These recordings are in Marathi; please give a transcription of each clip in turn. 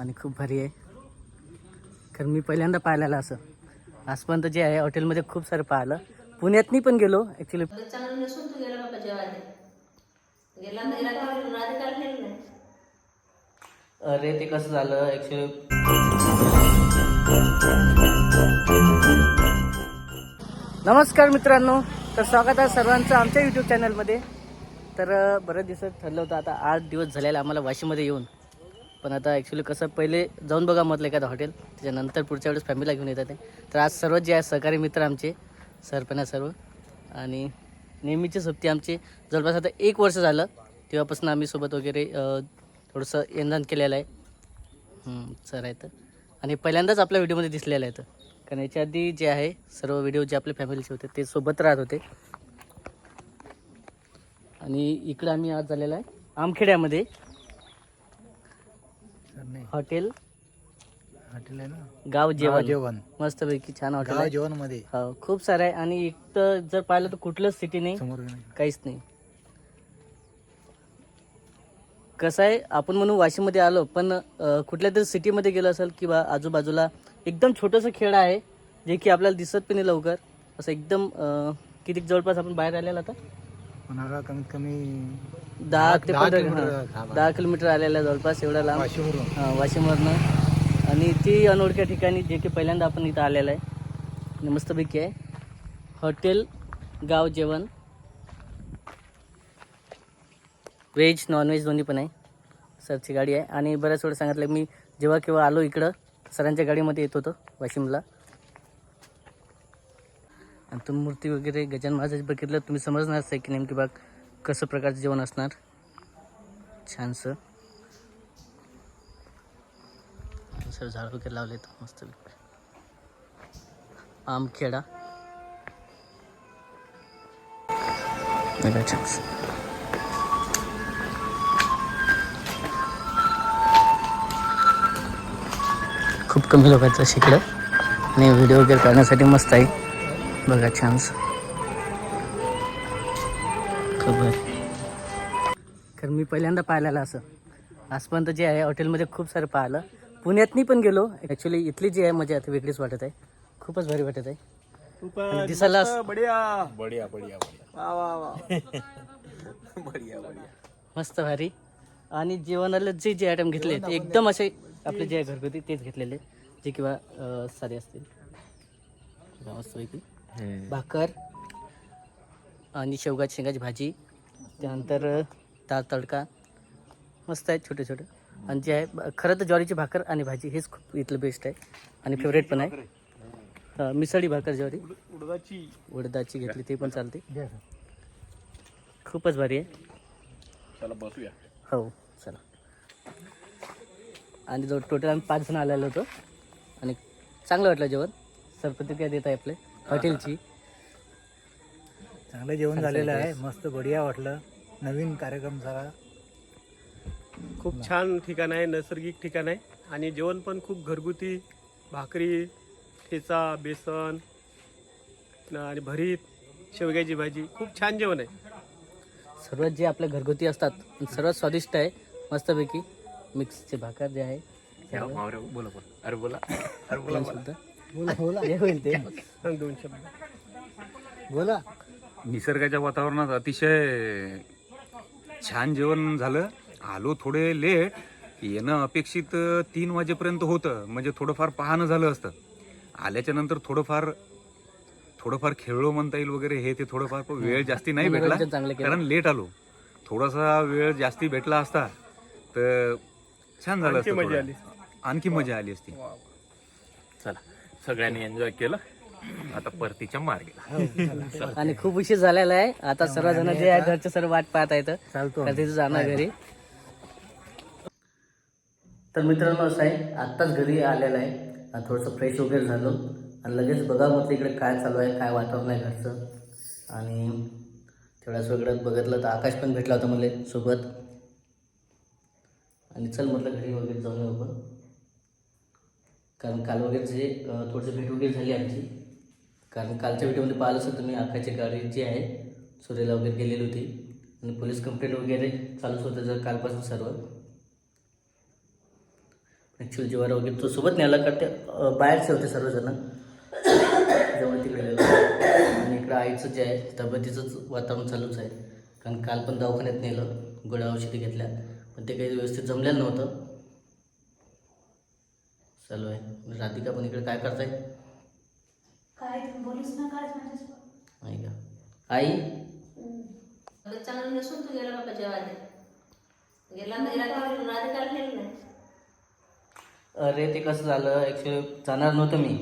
आणि खूप भारी आहे. कारण मी पहिल्यांदा पाहिलेलं असं. आजपर्यंत जे आहे हॉटेलमध्ये खूप सारं पाहिलं. पुण्यातनी पण गेलो ॲक्च्युली अरे ते कसं झालं? ॲक्च्युली नमस्कार मित्रांनो. तर स्वागत आहे सर्वांचं आमच्या यूट्यूब चॅनलमध्ये तर अं, बरेच दिवस ठरलं होतं आता आठ दिवस झालेले आम्हाला वाशीमध्ये येऊन. पण आता ॲक्च्युली कसं पहिले जाऊन बघा म्हटलं एखादं हॉटेल त्याच्यानंतर पुढच्या वेळेस फॅमिलीला घेऊन येतात तर आज सर्व जे आहे सहकारी मित्र आमचे सरपणा सर्व. आणि नेहमीचे सोबती आमचे जवळपास आता एक वर्ष झालं तेव्हापासून आम्ही सोबत वगैरे थोडंसं येणजाण केलेलं आहे. सर सर आहेत. आणि पहिल्यांदाच आपल्या व्हिडिओमध्ये दिसलेलं आहे तर. कारण याच्या आधी जे आहे सर्व व्हिडिओ जे आपल्या फॅमिलीचे होते ते सोबत राहत होते. आणि इकडं आम्ही आज झालेला आहे. आमखेड्यामध्ये. हॉटेल? हॉटेल आहे ना? गाव जेवण. जेवण. मस्तपैकी छान हॉटेल गाव आहे. जेवणमध्ये हो खूप सारं आहे. आणि एक तर जर पाहिलं तर कुठलंच सिटी नाही. समोर नाही. काहीच नाही. कसं आहे आपण म्हणून वाशीमध्ये आलो पण अं, कुठल्या तरी सिटीमध्ये गेलो असेल किंवा आजूबाजूला एकदम छोटंसं खेड आहे जे की आपल्याला दिसत पण नाही लवकर. असं एकदम किती जवळपास आपण बाहेर आलेला आता? कमीत कमी दहा ते पंधरा किलोमीटर. दहा किलोमीटर आलेला आहे जवळपास एवढा लांब. हां, वाशिमवरनं. आणि ती अनोळख्या ठिकाणी जे की पहिल्यांदा आपण इथं आलेलं आहे. आणि मस्तपैकी आहे. हॉटेल गाव जेवण. व्हेज नॉनव्हेज दोन्ही पण आहे. सरची गाडी आहे. आणि बऱ्याच वेळा सांगितलं मी जेव्हा केव्हा आलो इकडं सरांच्या गाडीमध्ये येत होतो वाशिमला. आणि तुम्ही मूर्ती वगैरे गजान महाराज बघितलं तुम्ही समजणारच आहे की नेमकी बाग कसं प्रकारचं जेवण असणार? छानसं. सर झाड वगैरे लावले तर मस्त आमखेडा बघा छान खूप कमी लोकांचं शिकलं आणि व्हिडिओ वगैरे काढण्यासाठी मस्त आहे. बघा छानसं खूप भारी कारण मी पहिल्यांदा पाहिलेलं असं. आजपर्यंत जे आहे हॉटेलमध्ये खूप सारं पाहिलं. पुण्यातनी पण गेलो. ॲक्च्युली इथली जी आहे मजा आता वेगळीच वाटत आहे. खूपच भारी वाटत आहे. दिसायला मस्त भारी. आणि जेवणाला जे जे आयटम घेतले ते एकदम असे आपले जे आहे घरगुती तेच घेतलेले. जे किंवा साधे असतील. मस्तपैकी भाकर आणि शेवगाची शेंगाची भाजी त्यानंतर दाल तडका. मस्त आहे छोटे छोटे. आणि जे आहे खरं तर ज्वारीची भाकर आणि भाजी हेच खूप इथलं बेस्ट आहे. आणि फेवरेट पण आहे. मिसळी भाकर ज्वारी. उडदाची. उडदाची घेतली ते पण चालते. खूपच भारी आहे. चला बसूया. हो चला. आणि जो टोटल आम्ही पाच जण आलेलो होतो. आणि चांगलं वाटलं जेवण. सरप्रतिक्रिया देत आहे आपले. हॉटेलची. चांगलं जेवण झालेलं आहे. मस्त बढिया वाटलं. नवीन कार्यक्रम झाला. खूप छान ठिकाण आहे नैसर्गिक ठिकाण आहे. आणि जेवण पण खूप घरगुती. भाकरी ठेचा बेसन न- आणि भरीत शेवग्याची भाजी. खूप छान जेवण आहे. सर्वात जे आपल्या घरगुती असतात सर्वात स्वादिष्ट आहे मस्तपैकी मिक्सचे भाकर जे आहे बोला अरे बोला. अरे दोन शब्द जे होईल ते. सांग दोन शब्द. बोला. निसर्गाच्या वातावरणात अतिशय छान जेवण झालं. आलो थोडे लेट येणं अपेक्षित तीन वाजेपर्यंत होतं. म्हणजे थोडंफार पाहणं झालं असतं. आल्याच्यानंतर थोडंफार थोडंफार खेळलो म्हणता येईल वगैरे हे ते थोडंफार वेळ जास्ती नाही भेटला. कारण लेट आलो. थोडासा वेळ जास्ती भेटला असता तर छान झालं असतं. आणखी मजा आली असती. चला सगळ्यांनी एन्जॉय केलं. आता परतीच्या मार्गे. आणि खूप उशीर झालेला आहे. आता सर्वजण जे आहे घरचे सर्व वाट पाहत आहेत. तिथे जाणार घरी. तर मित्रांनो असं आहे आत्ताच घरी आलेलं आहे. आणि थोडंसं फ्रेश वगैरे झालो. आणि लगेच बघा म्हटलं इकडे काय चालू आहे काय वातावरण आहे घरचं. आणि तेवढ्याच वेगळं बघितलं तर आकाश पण भेटला होता मला सोबत. आणि चल म्हटलं घरी वगैरे जाऊन येऊ आपण. कारण काल वगैरे जे थोडंसं भेट वगैरे झाली आमची. कारण कालच्या व्हिडिओमध्ये पाहिलं असं तुम्ही आकाशची गाडी जी आहे सुरेला वगैरे गेलेली होती. आणि पोलीस कंप्लेंट वगैरे चालूच होतं जर कालपासून सर्व. ॲक्च्युली जेव्हा वगैरे तो सोबत न्यायला का ते बाहेरचे होते सर्वजण. जेव्हा तिकडे आणि इकडं आईचं जे आहे तब्येतीचंच वातावरण चालूच आहे. कारण काल पण दवाखान्यात नेलं गोळ्या औषधी घेतल्या. पण ते काही व्यवस्थित जमलेलं नव्हतं. चालू आहे. राधिका पण इकडे काय करताय? काय तुम्ही बोलूच नका आज माझ्यासोबत? नाही का आई? आता चांगलं नसून तू गेला बाबा जेवायला. गेला गेला नाही. अरे ते कसं झालं? ॲक्च्युली जाणार नव्हतं मी.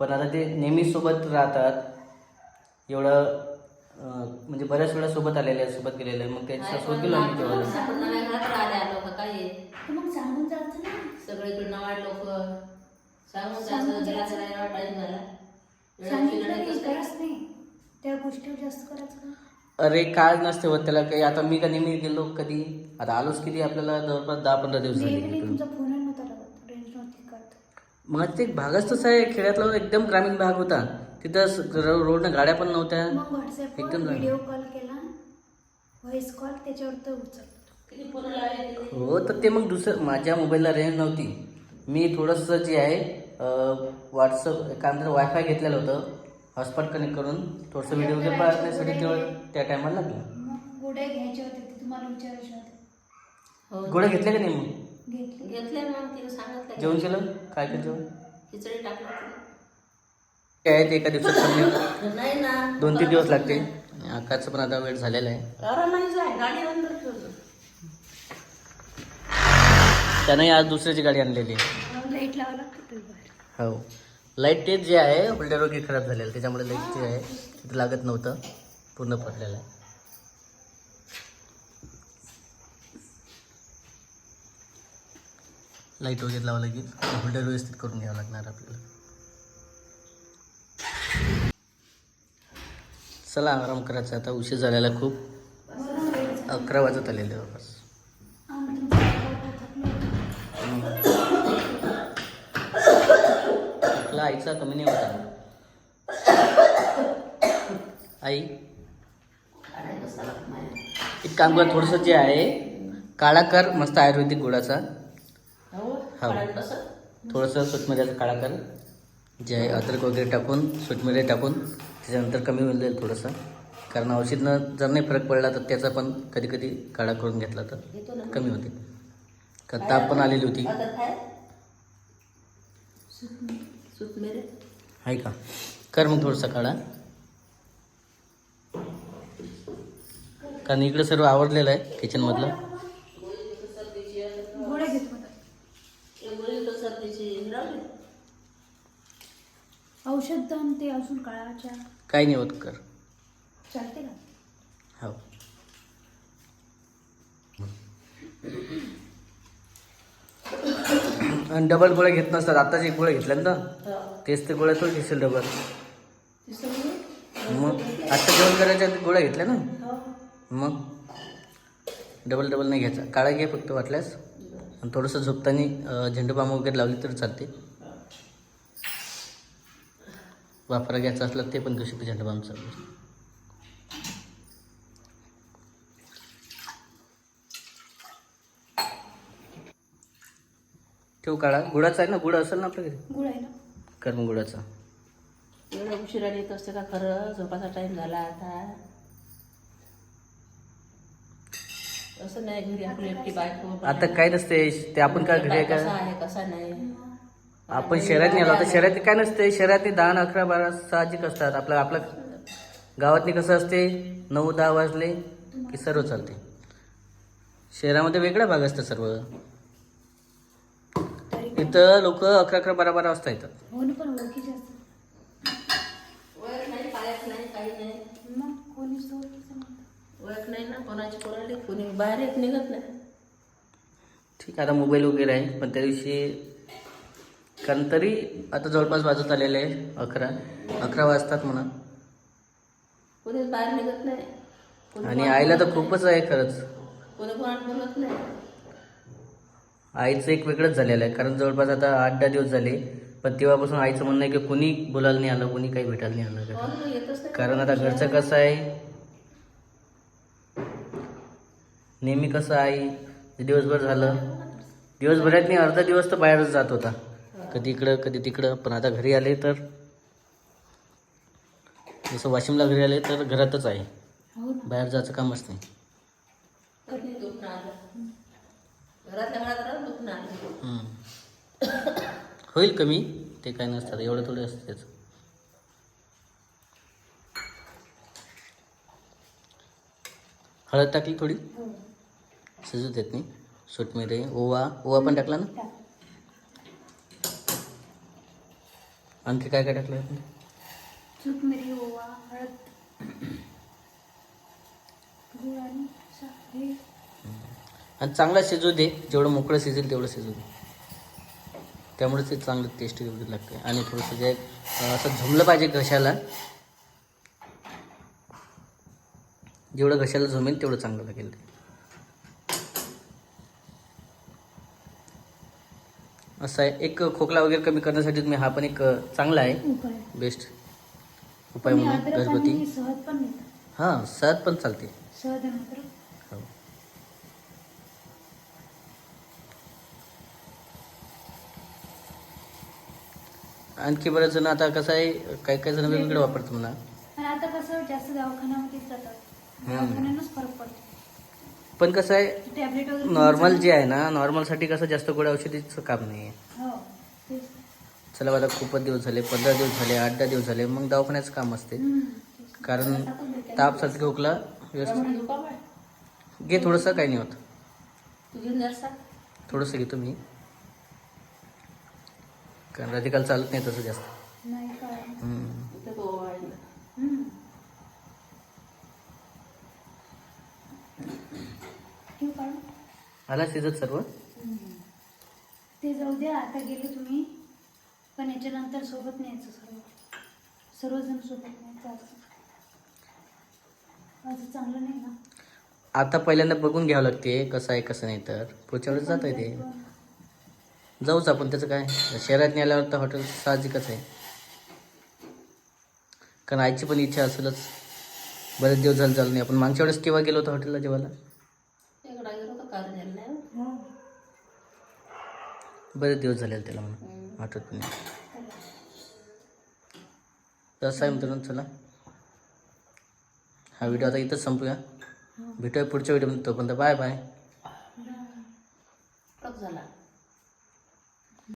पण आता ते नेहमी सोबत राहतात. एवढं अं, म्हणजे बऱ्याच वेळा सोबत आलेले आहेत सोबत गेलेले आहेत. मग त्यांच्यासोबत गेलो आम्ही जेवायला. आपण नव्या घरात राहिले आलो का काय आहे? तर मग सांगून जायचं ना. सगळीकडे नवाड लोक. सांगून जायचं टाईम झाला एवढा सांगितलं फिरणं की कसं काय? गरज नाही. त्या गोष्टीवर जास्त करायचं का? अरे काय नसते होत त्याला काही. आता मी का नेहमी गेलो कधी? आता आलोच किती आपल्याला? जवळपास दहा पंधरा दिवस झाले नेहमी इकडून. तुमचा फोन नव्हता लागत रेंज नव्हती करत मग ते भागच तसा आहे. खेड्यातला एकदम ग्रामीण भाग होता. तिथं स- रो- रोडनं गाड्या पण नव्हत्या. मग व्हॉट्सअपवर एकदम झालं. Video call. केला व्हॉइस कॉल त्याच्यावर तर उचल किती फोन लावले किती हो तर ते मग दुसरं माझ्या मोबाईलला रेंज नव्हती. मी थोडंसं जे आहे व्हॉट्सअप काय म्हणतात वायफाय घेतलेलं होतं. हॉटस्पॉट कनेक्ट करून. थोडंसं व्हिडिओ वगैरे पाहण्यासाठी तेव्हा त्या टायमाला लागलं. मग गोड्या घ्यायचे होते ते तुम्हाला विचारायचे होते. हो गोळ्या घेतल्या का नाही मग? घेतले. घेतले मग तिने सांगितलं. जेवण केलं? काय केलं जेवण? खिचडी टाकली. काय आहे ते एका दिवसात नाही ना. दोन तीन दिवस लागते. आकाशचा पण आता वेळ झालेला आहे. आरामाने जाय गाडी अंदर ठेवतो त्याने आज दुसऱ्याची गाडी आणलेली आहे. लाइट लावा लागते हो. लाइट तेच जे आहे होल्डर वगैरे खराब झालेलं. त्याच्यामुळे लाइट जे आहे तिथे लागत नव्हतं. पूर्ण पडलेलं आहे. लाइट वगैरे लावा लागेल होल्डर व्यवस्थित करून घ्यावं लागणार आपल्याला. चला आराम करायचा. आता उशीर झालेला खूप. अकरा वाजत आलेले जवळपास आपला आईचा कमी नाही होता आई. एक काम कर थोडंसं जे आहे काळा कर मस्त आयुर्वेदिक गुळाचा. हो हो. थोडंसं सुटमिऱ्याचा काळा कर. जे आहे अद्रक वगैरे टाकून सुटमिरे टाकून त्याच्यानंतर कमी होऊन जाईल थोडंसं. कारण औषधनं जर नाही फरक पडला तर त्याचा पण कधी कधी काळा करून घेतला तर कमी होते. का ताप पण आलेली होती. काय आहे का? कर मग थोडंसं काढा. कारण इकडं सर्व आवरलेलं आहे किचनमधलं औषध ते अजून काळाच्या. काही नाही होत कर. चालते का? हो. आणि डबल गोळ्या घेत नसतात. आत्ताच एक गोळ्या घेतल्या ना? तेच ते गोळ्या तो घेशील डबल मग आत्ता जेवण करायच्या गोळ्या घेतल्या ना? मग डबल डबल नाही घ्यायचा. काळा घे फक्त वाटल्यास. आणि थोडंसं झोपताना झेंडूबाम वगैरे लावली तर चालते. वापरा घ्यायचा असला ते पण घेऊ शकते झेंडूबामचं ठेवू काळा गुळाचा आहे ना? गुळ असेल ना आपल्या घरी? गुळ आहे ना. कर मग गुळाचा. एवढ्या उशिराने येत असते का खरं? झोपाचा टाइम झाला आता. असं नाही घरी आपली एकटी बायको आता काय नसते? ते आपण काय घरी आहे कसा का आहे कसा नाही? आपण शहरात नाही आलो. आता शहरात काय नसते? शहरात दहा अकरा बारा साहजिक असतात? आपलं आपलं गावातनी कसं असते? नऊ दहा वाजले की सर्व चालते. शहरामध्ये वेगळा भाग असतं सर्व. इथं लोक अकरा अकरा बारा बारा वाजता येतात. ना पण ओळखीचे असतात. ओळख नाही पायात नाही काही नाही. मग कोणीच तो ओळखीचं नव्हतं ओळख नाही ना कोणाची कोणाला कोणी बाहेर येत निघत नाही. ठीक आहे आता मोबाईल वगैरे आहे पण त्या दिवशी कारण तरी आता जवळपास वाजत आलेले आहे अकरा. अकरा वाजतात म्हणा. कोणीच बाहेर निघत नाही. कोणी आणि आईला तर खूपच आहे खरंच. कोणी कोणाला बोलत नाही. आईचं एक वेगळंच झालेलं आहे. कारण जवळपास आता आठ दहा दिवस झाले पण तेव्हापासून आईचं म्हणणं आहे की कोणी बोलायला नाही आलं कोणी काही भेटायला नाही आलं. नाही येतच नाही. कारण आता घरचं कसं आहे? नेहमी कसं आई दिवसभर झालं. दिवसभरात मी अर्धा दिवस तर बाहेरच जात होता. कधी इकडं कधी तिकडं पण आता घरी आले तर? जसं वाशिमला घरी आले तर घरातच आहे. हो. बाहेर जायचं कामच नाही. घरातल्या घरात दुखणं आलं हम्म. होईल कमी ते काय नसतं एवढं थोडं असतं त्याचं. हळद टाकली थोडी? शिजू देत नाही. सुटमिरे ओवा ओवा पण टाकला ना. आणखी काय काय टाकलं आपण? मिरी ओवा हळद. गुळ आणि सा- आणि चांगला शिजू दे. जेवढं मोकळं शिजेल तेवढं शिजू दे. त्यामुळे ते चांगलं टेस्टी वगैरे लागते आणि थोडंसं जे असं झुमलं पाहिजे घशाला जेवढं घशाला झुमेल तेवढं चांगलं लागेल ते. असं आहे एक खोकला वगैरे कमी करण्यासाठी तुम्ही हा पण एक चांगला आहे. बेस्ट उपाय म्हणून घरगुती हां सहज पण चालते सहज आणि अद्रक हो आणखी बरेच जण आता कसं आहे काही काही जण वेगवेगळं वापरतात म्हणा. आणि आता कसं जास्त दवाखान्यामध्येच जातात. दवाखान्यानंच फरक पडतो. पण कसं आहे टॅब्लेट वगैरे नॉर्मल जे आहे ना नॉर्मलसाठी कसं जास्त गोळ्या औषधीचं काम नाही आहे हो तेच. चला आता खूपच दिवस झाले पंधरा दिवस झाले आठ दहा दिवस झाले मग दवाखान्याचं काम असते. कारण ताप सर्दी खोकला व्यवस्थित. घे थोडंसं काही नाही होत. जरसा थोडंसं घेतो मी कारण राधिकाल चालत नाही तसं जास्त. नाही काय? हम्म. इथं तो वाढलं. हम्म. ठेवू काढून? आला शिजत सर्व? ते जाऊ द्या आता गेले तुम्ही. पण याच्यानंतर सोबत न्यायचं सर्व. सर्वजण सोबत न्यायचं असं असं चांगलं नाही ना. आता पहिल्यांदा बघून घ्यावं लागते कसं आहे कसं नाही तर. पुढच्या वेळेस जात आहे ते जाऊच आपण त्याचं काय? शहरात आल्यावर तर हॉटेल साहजिकच आहे. कारण आईची पण इच्छा असेलच. बरेच दिवस झाले झालं नाही. आपण मागच्या वेळेस केव्हा गेलो होतो हॉटेलला जेवायला? हो. बरेच दिवस झाले त्याला म्हणून. आठवत नाही. तर असं आहे मित्रांनो चला. हा व्हिडिओ आता इथंच संपूया. भेटूया पुढच्या व्हिडिओमध्ये तोपर्यंत. बाय बाय झाला.